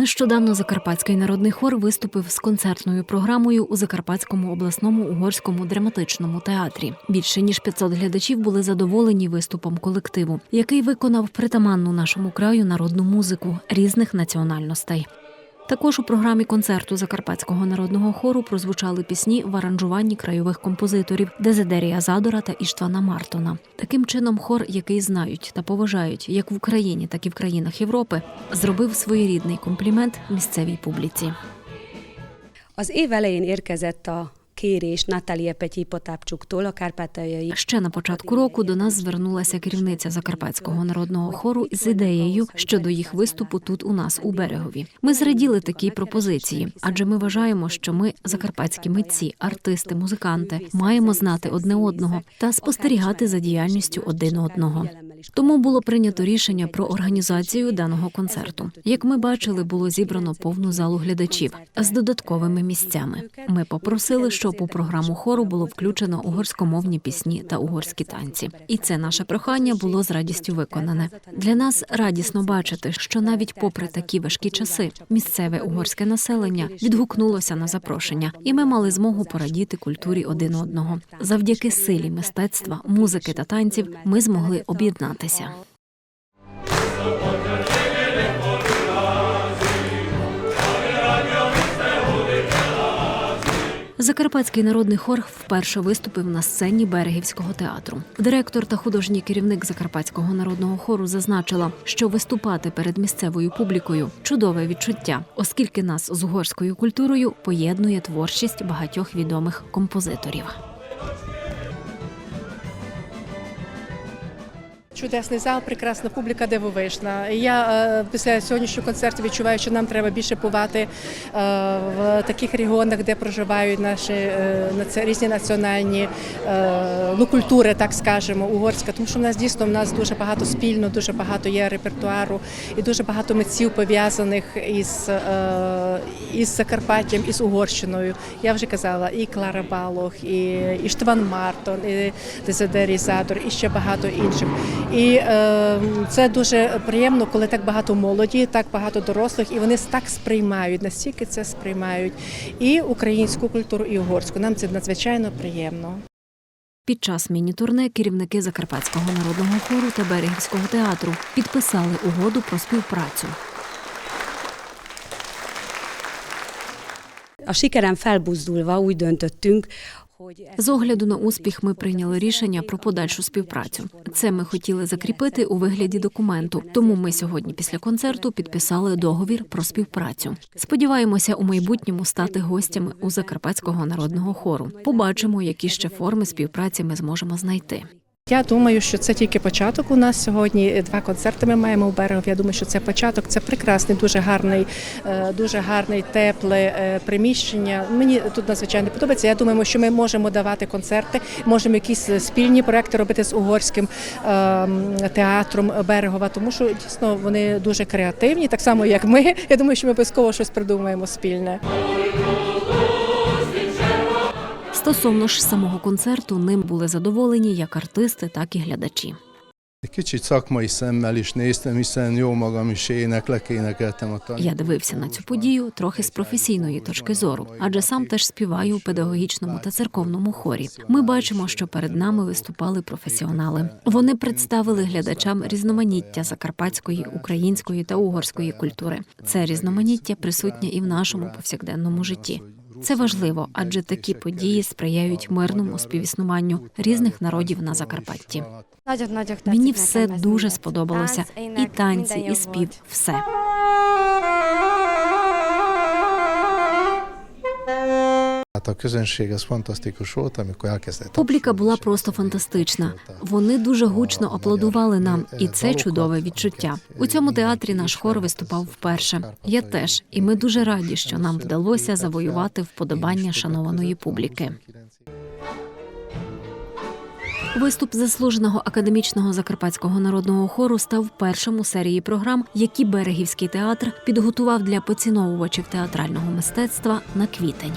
Нещодавно Закарпатський народний хор виступив з концертною програмою у Закарпатському обласному угорському драматичному театрі. Більше ніж 500 глядачів були задоволені виступом колективу, який виконав притаманну нашому краю народну музику різних національностей. Також у програмі концерту Закарпатського народного хору прозвучали пісні в аранжуванні крайових композиторів Дезидерія Задора та Іштвана Мартона. Таким чином, хор, який знають та поважають як в Україні, так і в країнах Європи, зробив своєрідний комплімент місцевій публіці. Az év elején érkezett a kérés Natália Petyi Potápcsuktól, a kárpátaljai Ще на початку року до нас звернулася керівниця Закарпатського народного хору з ідеєю щодо їх виступу тут у нас у берегові. Ми зраділи такій пропозиції, адже ми вважаємо, що ми, закарпатські митці, артисти, музиканти, маємо знати одне одного та спостерігати за діяльністю один одного. Тому було прийнято рішення про організацію даного концерту. Як ми бачили, було зібрано повну залу глядачів з додатковими місцями. Ми попросили, щоб у програму хору було включено угорськомовні пісні та угорські танці. І це наше прохання було з радістю виконане. Для нас радісно бачити, що навіть попри такі важкі часи місцеве угорське населення відгукнулося на запрошення, і ми мали змогу порадіти культурі один одного. Завдяки силі мистецтва, музики та танців ми змогли об'єднатися. Закарпатський народний хор вперше виступив на сцені берегівського театру. Директор та художній керівник Закарпатського народного хору зазначила, що виступати перед місцевою публікою чудове відчуття, оскільки нас з угорською культурою поєднує творчість багатьох відомих композиторів. Чудесний зал, прекрасна публіка дивовижна. Я е, після сьогоднішнього концерту відчуваю, що нам треба більше бувати е, в таких регіонах, де проживають наші е, різні національні ну, культури, так скажемо, угорська. Тому що в нас дійсно в нас дуже багато спільно, дуже багато є репертуару і дуже багато митців пов'язаних із, із Закарпаттям, із Угорщиною. Я вже казала, і Клара Балох, і Іштван Мартон, і Дезидерій Задор, і ще багато інших. І е, це дуже приємно, коли так багато молоді, так багато дорослих, і вони так сприймають, настільки це сприймають і українську культуру, і угорську. Нам це надзвичайно приємно. Під час міні-турне керівники Закарпатського народного хору та Берегівського театру підписали угоду про співпрацю. A sikerem felbuzdulva úgy döntöttünk, З огляду на успіх ми прийняли рішення про подальшу співпрацю. Це ми хотіли закріпити у вигляді документу. Тому ми сьогодні після концерту підписали договір про співпрацю. Сподіваємося у майбутньому стати гостями у Закарпатського народного хору. Побачимо, які ще форми співпраці ми зможемо знайти. Я думаю, що це тільки початок. У нас сьогодні два концерти. Ми маємо у берег. Я думаю, що це початок. Це прекрасний, дуже гарний, е, дуже гарний, тепле е, приміщення. Мені тут надзвичайно подобається. Я думаю, що ми можемо давати концерти, можемо якісь спільні проекти робити з угорським ем, театром Берегова, тому що дійсно вони дуже креативні, так само як ми. Я думаю, що ми обов'язково щось придумаємо спільне. Стосовно ж самого концерту, ним були задоволені як артисти, так і глядачі. Kicsit szakmai szemmel is néztem, hiszen jó magam is éneklek, énekeltem a tan- Я дивився на цю подію трохи з професійної точки зору, адже сам теж співаю у педагогічному та церковному хорі. Ми бачимо, що перед нами виступали професіонали. Вони представили глядачам різноманіття закарпатської, української та угорської культури. Це різноманіття присутнє і в нашому повсякденному житті. Це важливо, адже такі події сприяють мирному співіснуванню різних народів на Закарпатті. Мені все дуже сподобалося. І танці, і спів, все. A közönség az fantasztikus volt, amikor elkezdett. Публіка була просто фантастична. Вони дуже гучно аплодували нам, і це чудове відчуття. У цьому театрі наш хор виступав вперше. Я теж, і ми дуже раді, що нам вдалося завоювати вподобання шанованої публіки. Виступ заслуженого академічного закарпатського народного хору став першим у серії програм, які берегівський театр підготував для поціновувачів театрального мистецтва на квітень.